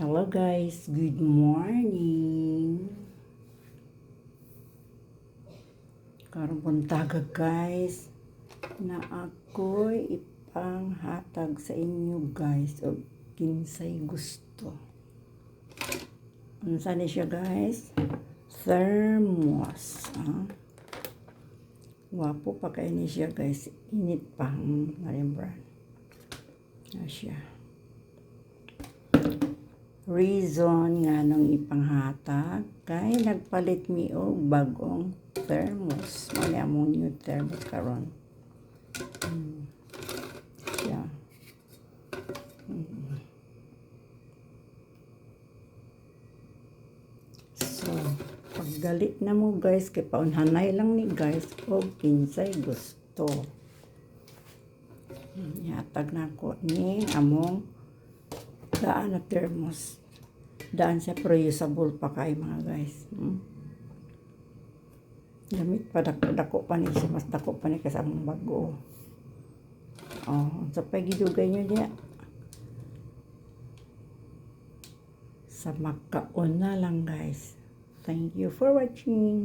Hello guys, good morning. Karon buntaga guys na ako'y ipanghatag sa inyo guys o kinsay gusto. Unsa ni siya guys? Thermos. Ah. Wapo pa kay siya guys. Init pa. Hmm, Mariam brand. Na siya reason nga nung ipanghatag kay nagpalit mi og bagong thermos mali among new thermos karon hmm. siya Hmm. so pagdalit na mo guys kay paunhanay lang ni guys og kinsay gusto Hmm, Ihatag na ko ni among daan na thermos. Daan sa reusable pa kay mga guys. Hmm? Gamit pa dako, dako pa ni siya. Mas dako pa ni kasamang bago. Oh, sa pagidugay nyo niya. Sa makauna lang guys. Thank you for watching.